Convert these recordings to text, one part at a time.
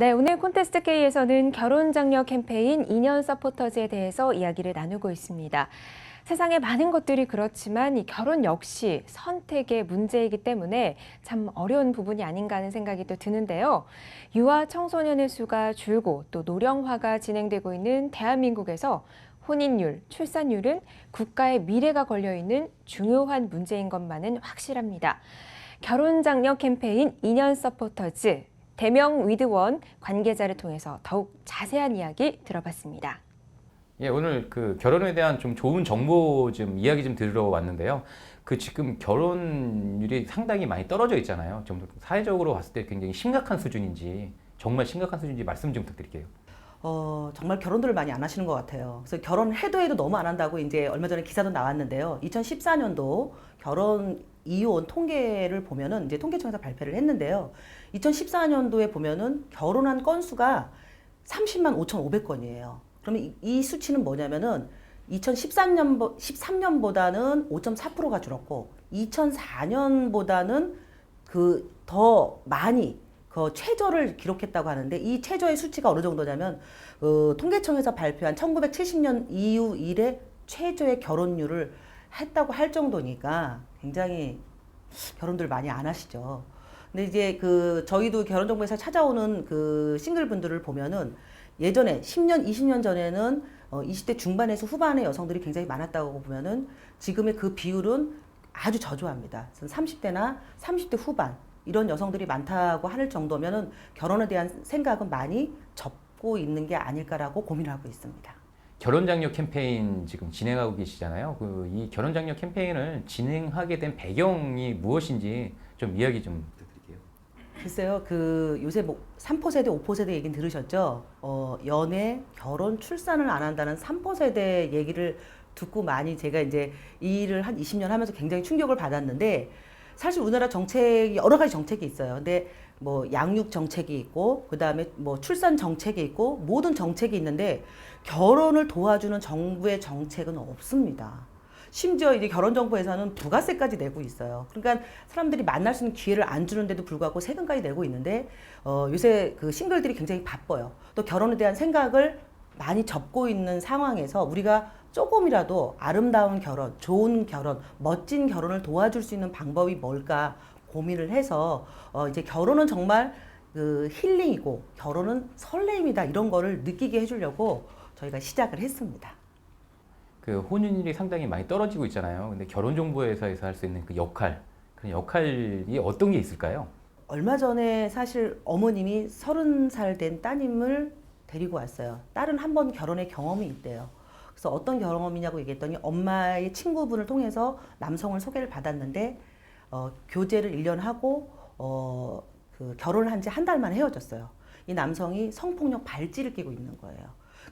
네, 오늘 콘테스트 K에서는 결혼 장려 캠페인 2년 서포터즈에 대해서 이야기를 나누고 있습니다. 세상에 많은 것들이 그렇지만 이 결혼 역시 선택의 문제이기 때문에 참 어려운 부분이 아닌가 하는 생각이 또 드는데요. 유아 청소년의 수가 줄고 또 노령화가 진행되고 있는 대한민국에서 혼인율, 출산율은 국가의 미래가 걸려 있는 중요한 문제인 것만은 확실합니다. 결혼 장려 캠페인 2년 서포터즈 대명 위드원 관계자를 통해서 더욱 자세한 이야기 들어봤습니다. 예, 오늘 그 결혼에 대한 좀 좋은 정보 좀 이야기 좀 들으러 왔는데요. 그 지금 결혼율이 상당히 많이 떨어져 있잖아요. 좀 사회적으로 봤을 때 굉장히 심각한 수준인지 정말 심각한 수준인지 말씀 좀 부탁드릴게요. 어, 정말 결혼들을 많이 안 하시는 것 같아요. 그래서 결혼해도 해도 너무 안 한다고 이제 얼마 전에 기사도 나왔는데요. 2014년도 결혼 이혼 통계를 보면은 이제 통계청에서 발표를 했는데요. 2014년도에 보면은 결혼한 건수가 30만 5,500건이에요. 그러면 이, 이 수치는 뭐냐면은 2013년 13년보다는 5.4%가 줄었고 2004년보다는 그 더 많이 그 최저를 기록했다고 하는데 이 최저의 수치가 어느 정도냐면 어, 통계청에서 발표한 1970년 이후 이래 최저의 결혼율을 했다고 할 정도니까 굉장히 결혼들 많이 안 하시죠. 근데 이제 그 저희도 결혼정보에서 찾아오는 그 싱글분들을 보면은 예전에 10년, 20년 전에는 어 20대 중반에서 후반의 여성들이 굉장히 많았다고 보면은 지금의 그 비율은 아주 저조합니다. 30대나 30대 후반 이런 여성들이 많다고 할 정도면은 결혼에 대한 생각은 많이 접고 있는 게 아닐까라고 고민을 하고 있습니다. 결혼 장려 캠페인 지금 진행하고 계시잖아요. 그 이 결혼 장려 캠페인을 진행하게 된 배경이 무엇인지 좀 이야기 좀 부탁드릴게요. 글쎄요, 그 요새 뭐 3포 세대, 5포 세대 얘기는 들으셨죠? 어, 연애, 결혼, 출산을 안 한다는 3포 세대 얘기를 듣고 많이 제가 이제 이 일을 한 20년 하면서 굉장히 충격을 받았는데 사실 우리나라 정책이 여러 가지 정책이 있어요. 근데 뭐 양육 정책이 있고 그다음에 뭐 출산 정책이 있고 모든 정책이 있는데 결혼을 도와주는 정부의 정책은 없습니다. 심지어 이제 결혼정보에서는 부가세까지 내고 있어요. 그러니까 사람들이 만날 수 있는 기회를 안 주는데도 불구하고 세금까지 내고 있는데 어, 요새 그 싱글들이 굉장히 바빠요. 또 결혼에 대한 생각을 많이 접고 있는 상황에서 우리가 조금이라도 아름다운 결혼, 좋은 결혼, 멋진 결혼을 도와줄 수 있는 방법이 뭘까 고민을 해서 어, 이제 결혼은 정말 그 힐링이고 결혼은 설레임이다 이런 거를 느끼게 해주려고 저희가 시작을 했습니다. 그 혼인율이 상당히 많이 떨어지고 있잖아요. 근데 결혼 정보회사에서 할 수 있는 그 역할, 그런 역할이 어떤 게 있을까요? 얼마 전에 사실 어머님이 서른 살 된 따님을 데리고 왔어요. 딸은 한 번 결혼의 경험이 있대요. 그래서 어떤 경험이냐고 얘기했더니 엄마의 친구분을 통해서 남성을 소개를 받았는데 어, 교제를 1년 하고 어, 그 결혼을 한 지 한 달 만에 헤어졌어요. 이 남성이 성폭력 발찌를 끼고 있는 거예요.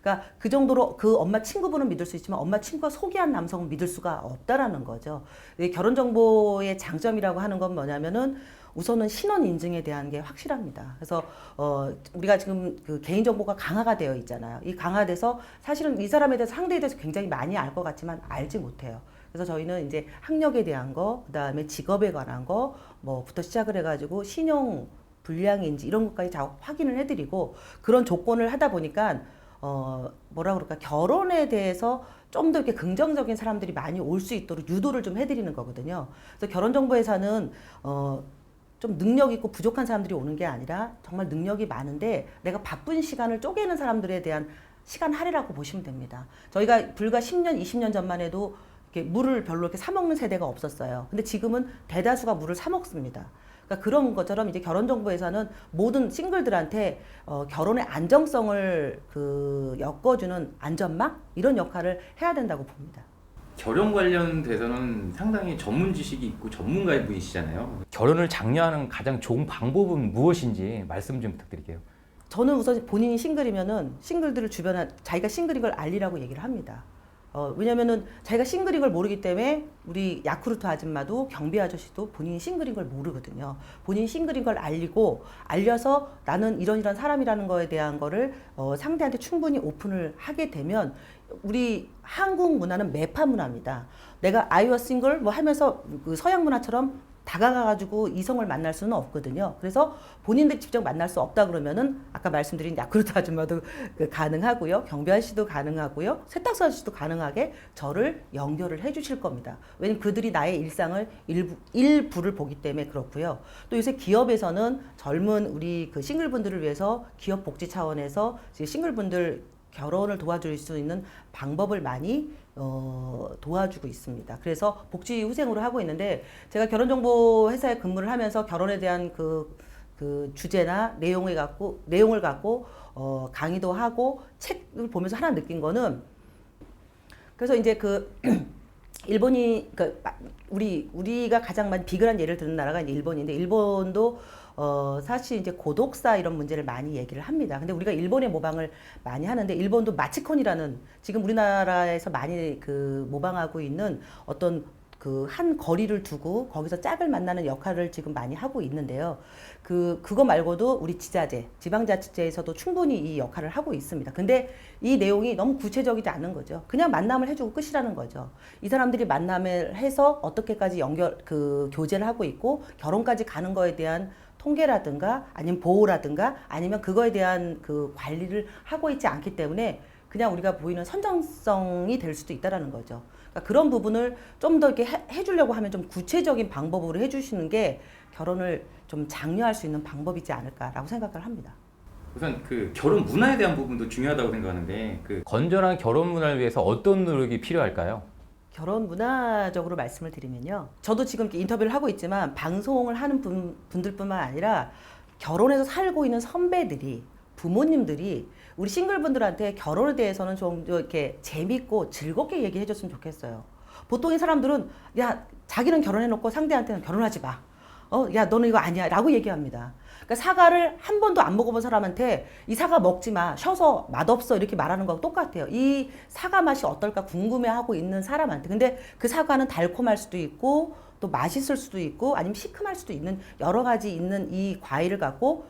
그러니까 그 정도로 그 엄마 친구분은 믿을 수 있지만 엄마 친구가 소개한 남성은 믿을 수가 없다라는 거죠. 이 결혼 정보의 장점이라고 하는 건 뭐냐면은 우선은 신원 인증에 대한 게 확실합니다. 그래서 어 우리가 지금 그 개인 정보가 강화가 되어 있잖아요. 이 강화돼서 사실은 이 사람에 대해서 상대에 대해서 굉장히 많이 알 것 같지만 알지 못해요. 그래서 저희는 이제 학력에 대한 거, 그다음에 직업에 관한 거 뭐부터 시작을 해 가지고 신용 불량인지 이런 것까지 다 확인을 해 드리고 그런 조건을 하다 보니까 어 뭐라 그럴까 결혼에 대해서 좀 더 이렇게 긍정적인 사람들이 많이 올 수 있도록 유도를 좀 해드리는 거거든요. 그래서 결혼정보회사는 어, 좀 능력 있고 부족한 사람들이 오는 게 아니라 정말 능력이 많은데 내가 바쁜 시간을 쪼개는 사람들에 대한 시간 할애라고 보시면 됩니다. 저희가 불과 10년, 20년 전만 해도 물을 별로 이렇게 사 먹는 세대가 없었어요. 근데 지금은 대다수가 물을 사 먹습니다. 그러니까 그런 것처럼 이제 결혼 정보회사는 모든 싱글들한테 어, 결혼의 안정성을 그 엮어주는 안전망 이런 역할을 해야 된다고 봅니다. 결혼 관련돼서는 상당히 전문 지식이 있고 전문가의 분이시잖아요. 결혼을 장려하는 가장 좋은 방법은 무엇인지 말씀 좀 부탁드릴게요. 저는 우선 본인이 싱글이면은 싱글들을 주변에 자기가 싱글인 걸 알리라고 얘기를 합니다. 어, 왜냐면은 자기가 싱글인 걸 모르기 때문에 우리 야쿠르트 아줌마도 경비 아저씨도 본인이 싱글인 걸 모르거든요. 본인이 싱글인 걸 알리고 알려서 나는 이런 이런 사람이라는 거에 대한 거를 어, 상대한테 충분히 오픈을 하게 되면 우리 한국 문화는 매파 문화입니다. 내가 아이와 싱글 뭐 하면서 그 서양 문화처럼 다가가가지고 이성을 만날 수는 없거든요. 그래서 본인들 직접 만날 수 없다 그러면은 아까 말씀드린 야쿠르트 아줌마도 그 가능하고요. 경비 아저씨도 가능하고요. 세탁소 아저씨도 가능하게 저를 연결을 해 주실 겁니다. 왜냐면 그들이 나의 일상을 일부, 일부를 보기 때문에 그렇고요. 또 요새 기업에서는 젊은 우리 그 싱글분들을 위해서 기업 복지 차원에서 싱글분들 결혼을 도와줄 수 있는 방법을 많이 어, 도와주고 있습니다. 그래서 복지 후생으로 하고 있는데 제가 결혼정보 회사에 근무를 하면서 결혼에 대한 그, 그 주제나 내용을 갖고 내용을 갖고 어, 강의도 하고 책을 보면서 하나 느낀 거는 그래서 이제 그 일본이 그 우리 우리가 가장 많이 비근한 예를 드는 나라가 이제 일본인데 일본도 어 사실 이제 고독사 이런 문제를 많이 얘기를 합니다. 근데 우리가 일본의 모방을 많이 하는데 일본도 마치콘이라는 지금 우리나라에서 많이 그 모방하고 있는 어떤 그 한 거리를 두고 거기서 짝을 만나는 역할을 지금 많이 하고 있는데요. 그 그거 말고도 우리 지자체, 지방자치제에서도 충분히 이 역할을 하고 있습니다. 근데 이 내용이 너무 구체적이지 않은 거죠. 그냥 만남을 해주고 끝이라는 거죠. 이 사람들이 만남을 해서 어떻게까지 연결 그 교제를 하고 있고 결혼까지 가는 거에 대한 통계라든가 아니면 보호라든가 아니면 그거에 대한 그 관리를 하고 있지 않기 때문에 그냥 우리가 보이는 선정성이 될 수도 있다라는 거죠. 그러니까 그런 부분을 좀 더 이렇게 해, 해주려고 하면 좀 구체적인 방법으로 해주시는 게 결혼을 좀 장려할 수 있는 방법이지 않을까라고 생각을 합니다. 우선 그 결혼 문화에 대한 부분도 중요하다고 생각하는데 그 건전한 결혼 문화를 위해서 어떤 노력이 필요할까요? 결혼 문화적으로 말씀을 드리면요. 저도 지금 인터뷰를 하고 있지만 방송을 하는 분, 분들뿐만 아니라 결혼해서 살고 있는 선배들이 부모님들이 우리 싱글분들한테 결혼에 대해서는 좀 이렇게 재밌고 즐겁게 얘기해 줬으면 좋겠어요. 보통의 사람들은 야 자기는 결혼해놓고 상대한테는 결혼하지 마. 어, 야 너는 이거 아니야 라고 얘기합니다. 그러니까 사과를 한 번도 안 먹어본 사람한테 이 사과 먹지 마, 쉬어서 맛없어 이렇게 말하는 거하고 똑같아요. 이 사과 맛이 어떨까 궁금해하고 있는 사람한테. 근데 그 사과는 달콤할 수도 있고 또 맛있을 수도 있고 아니면 시큼할 수도 있는 여러 가지 있는 이 과일을 갖고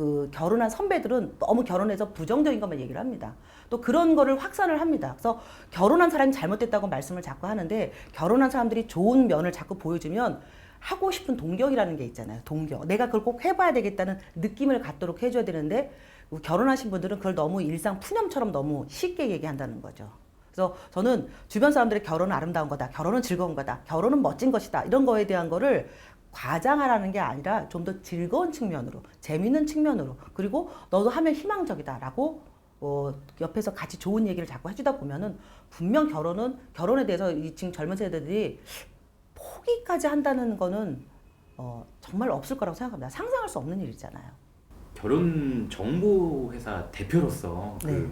그 결혼한 선배들은 너무 결혼해서 부정적인 것만 얘기를 합니다. 또 그런 거를 확산을 합니다. 그래서 결혼한 사람이 잘못됐다고 말씀을 자꾸 하는데 결혼한 사람들이 좋은 면을 자꾸 보여주면 하고 싶은 동경이라는 게 있잖아요. 동경. 내가 그걸 꼭 해봐야 되겠다는 느낌을 갖도록 해줘야 되는데 결혼하신 분들은 그걸 너무 일상 푸념처럼 너무 쉽게 얘기한다는 거죠. 그래서 저는 주변 사람들의 결혼은 아름다운 거다. 결혼은 즐거운 거다. 결혼은 멋진 것이다. 이런 거에 대한 거를 과장하라는 게 아니라 좀 더 즐거운 측면으로, 재밌는 측면으로, 그리고 너도 하면 희망적이다라고 어, 옆에서 같이 좋은 얘기를 자꾸 해주다 보면은 분명 결혼은 결혼에 대해서 이 지금 젊은 세대들이 포기까지 한다는 거는 어, 정말 없을 거라고 생각합니다. 상상할 수 없는 일이잖아요. 결혼 정보 회사 대표로서 그 네.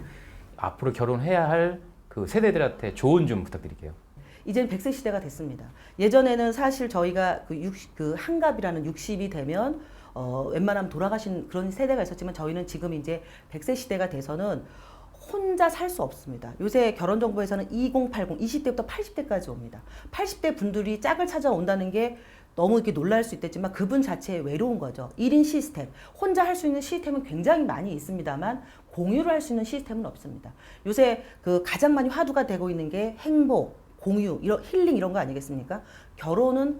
앞으로 결혼해야 할 그 세대들한테 조언 좀 부탁드릴게요. 이제는 100세 시대가 됐습니다. 예전에는 사실 저희가 그, 60, 그 한갑이라는 60이 되면 어, 웬만하면 돌아가신 그런 세대가 있었지만 저희는 지금 이제 100세 시대가 돼서는 혼자 살 수 없습니다. 요새 결혼정보에서는 2080, 20대부터 80대까지 옵니다. 80대 분들이 짝을 찾아온다는 게 너무 이렇게 놀랄 수 있겠지만 그분 자체에 외로운 거죠. 1인 시스템. 혼자 할 수 있는 시스템은 굉장히 많이 있습니다만 공유를 할 수 있는 시스템은 없습니다. 요새 그 가장 많이 화두가 되고 있는 게 행복, 공유, 이런 힐링 이런 거 아니겠습니까? 결혼은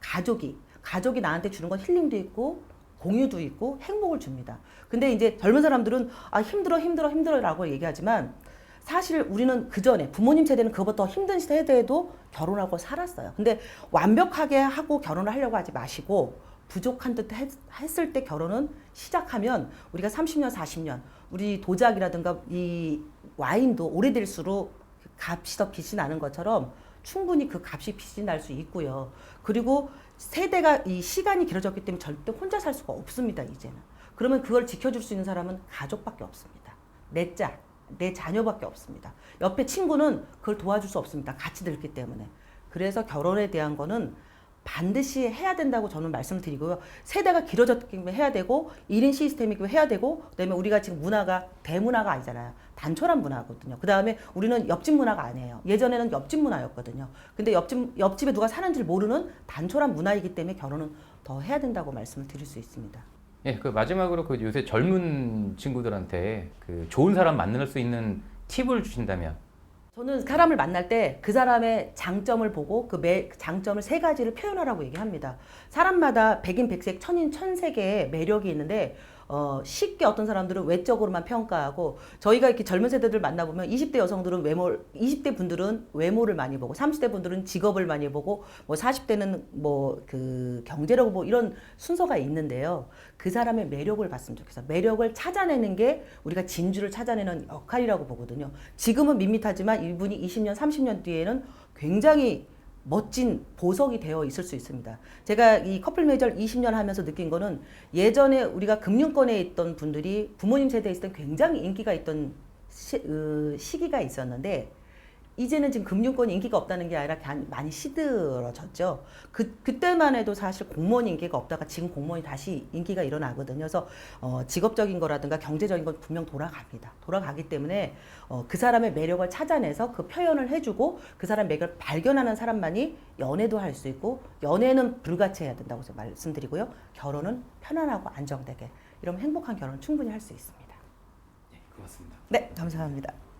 가족이 가족이 나한테 주는 건 힐링도 있고 공유도 있고 행복을 줍니다. 근데 이제 젊은 사람들은 아 힘들어 힘들어 힘들어라고 얘기하지만 사실 우리는 그 전에 부모님 세대는 그것보다 더 힘든 세대에도 결혼하고 살았어요. 근데 완벽하게 하고 결혼을 하려고 하지 마시고 부족한 듯 했, 했을 때 결혼은 시작하면 우리가 30년, 40년 우리 도자기라든가 이 와인도 오래될수록 값이 더 빛이 나는 것처럼 충분히 그 값이 빛이 날 수 있고요. 그리고 세대가 이 시간이 길어졌기 때문에 절대 혼자 살 수가 없습니다, 이제는. 그러면 그걸 지켜줄 수 있는 사람은 가족밖에 없습니다. 내 짝, 내 자녀밖에 없습니다. 옆에 친구는 그걸 도와줄 수 없습니다. 같이 늙기 때문에. 그래서 결혼에 대한 거는 반드시 해야 된다고 저는 말씀을 드리고요. 세대가 길어졌기 해야 되고, 1인 시스템이기 때문에 해야 되고, 그 다음에 우리가 지금 문화가 대문화가 아니잖아요. 단촐한 문화거든요. 그 다음에 우리는 옆집 문화가 아니에요. 예전에는 옆집 문화였거든요. 근데 옆집, 옆집에 누가 사는지 모르는 단촐한 문화이기 때문에 결혼은 더 해야 된다고 말씀을 드릴 수 있습니다. 예, 그 마지막으로 그 요새 젊은 친구들한테 그 좋은 사람 만날 수 있는 팁을 주신다면 저는 사람을 만날 때 그 사람의 장점을 보고 그 매, 장점을 세 가지를 표현하라고 얘기합니다. 사람마다 백인, 백색, 천인, 천색의 매력이 있는데 어, 쉽게 어떤 사람들은 외적으로만 평가하고 저희가 이렇게 젊은 세대들 만나보면 20대 여성들은 외모, 20대 분들은 외모를 많이 보고 30대 분들은 직업을 많이 보고 뭐 40대는 뭐 그 경제력 뭐 이런 순서가 있는데요. 그 사람의 매력을 봤으면 좋겠어요. 매력을 찾아내는 게 우리가 진주를 찾아내는 역할이라고 보거든요. 지금은 밋밋하지만 이분이 20년, 30년 뒤에는 굉장히 멋진 보석이 되어 있을 수 있습니다. 제가 이 커플 매절 20년 하면서 느낀 거는 예전에 우리가 금융권에 있던 분들이 부모님 세대에 있을 때 굉장히 인기가 있던 시, 으, 시기가 있었는데 이제는 지금 금융권이 인기가 없다는 게 아니라 간- 많이 시들어졌죠. 그, 그때만 해도 사실 공무원 인기가 없다가 지금 공무원이 다시 인기가 일어나거든요. 그래서 어, 직업적인 거라든가 경제적인 건 분명 돌아갑니다. 돌아가기 때문에 어, 그 사람의 매력을 찾아내서 그 표현을 해주고 그 사람 매력을 발견하는 사람만이 연애도 할 수 있고 연애는 불같이 해야 된다고 말씀드리고요. 결혼은 편안하고 안정되게 이러면 행복한 결혼 충분히 할 수 있습니다. 네, 고맙습니다. 네, 감사합니다.